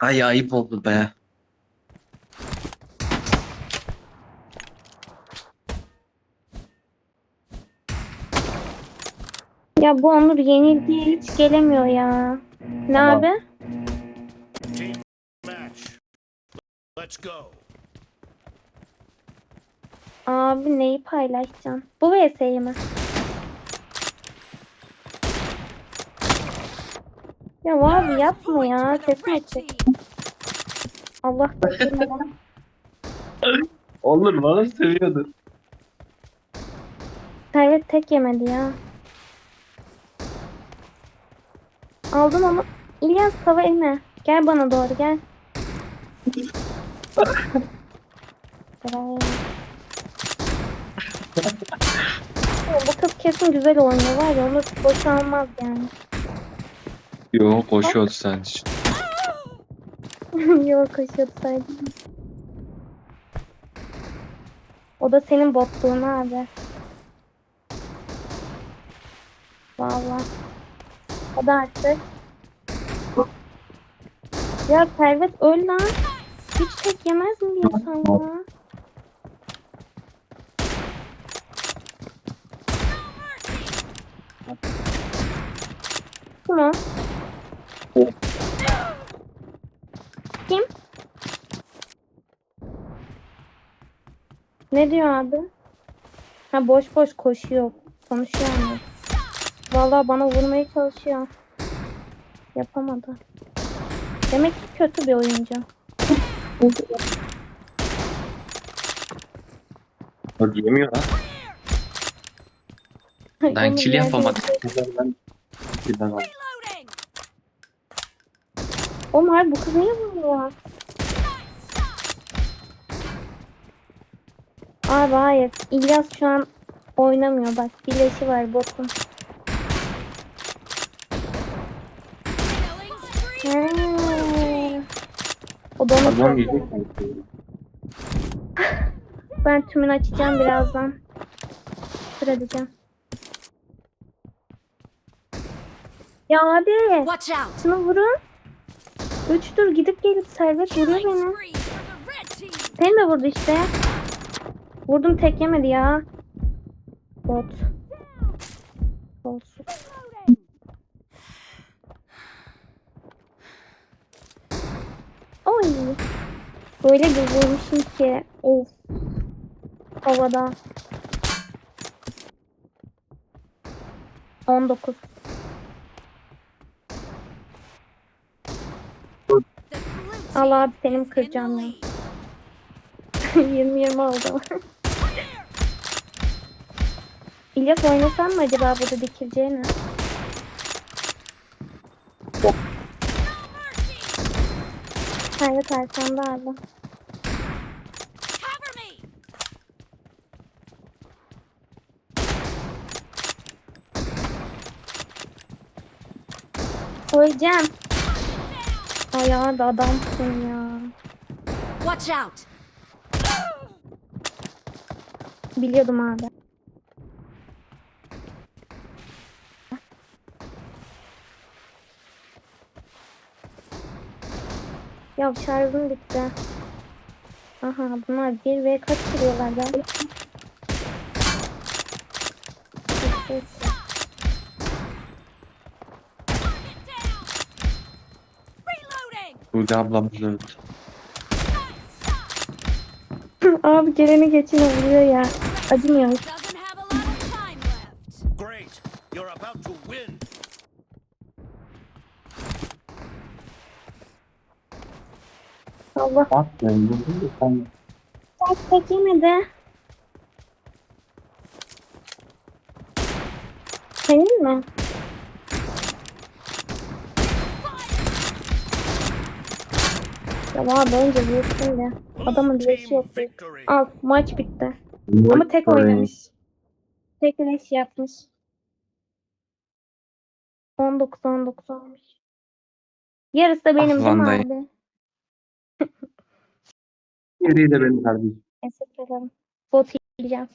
Ay ayıp oldu be. Ya bu Onur yenildiği hiç gelemiyor ya. Ne Tamam. abi? Abi neyi paylaşacaksın? Bu VS'yi mi? Ya abi yapma ya. Sesim açık. Allah korusun. Olur bana seviyordur. Servet tek yemedi ya. Aldım ama İlyas tava elme. Gel bana doğru gel. Bu kız kesin güzel oynuyor var ya onu boşalmaz yani. Yo koşuyordu sen için. Yok koşuyordu sadece. O da senin botluğun abi. Vallahi. O da artık. Ya Servet öl lan. Hiç tek yemez mi bir insan ya? O? Kim? Ne diyor abi? Ha boş boş koşuyor. Konuşuyor mu? Vallahi bana vurmaya çalışıyor. Yapamadı. Demek ki kötü bir oyuncu. Bak yemiyor ha. Ben kill yapamadım. Ben kill'den aldım. Oğlum hayır bu kız niye vuruyor? Abi hayır. İlyas şu an oynamıyor bak. Birleşi var botun. O sanki. Ben tümünü açacağım birazdan. Sıra edeceğim. Ya abi şunu vurun. Üç tur gidip gelip servet vuruyor beni. Seni de vurdu işte. Vurdum tek yemedi ya. Bot. Olsun. Oy. Böyle vurmuşum ki. Of. Havada. 19. Al team abi the kıracağım ya. lead. 20-20 oldu. İlyas oynasam mı acaba burada dikileceğini? Evet arkamda abi. Cover me! Koyacağım. Ay abi adamsın ya. Watch out! Biliyordum abi. Ya şarjım bitti. Aha bunlar 1 ve kaç kırıyorlar ya? Suudi ablamız öldü. Abi geleni geçine vuruyor ya. Acımıyor. Left. Great. You're about to win. Allah. Bak ben vurdum sen. Kaç tek yemedi. Senin mi? Ya abi önce vursun ya. Adamın Blue leşi yok. victory. Al maç bitti. Ama tek oynamış. Tek leş yapmış. 19 19 olmuş. Yarısı da benim değil mi dayı. abi? Geriye de benim kardeşim. Teşekkür ederim. Bot yiyeceğiz.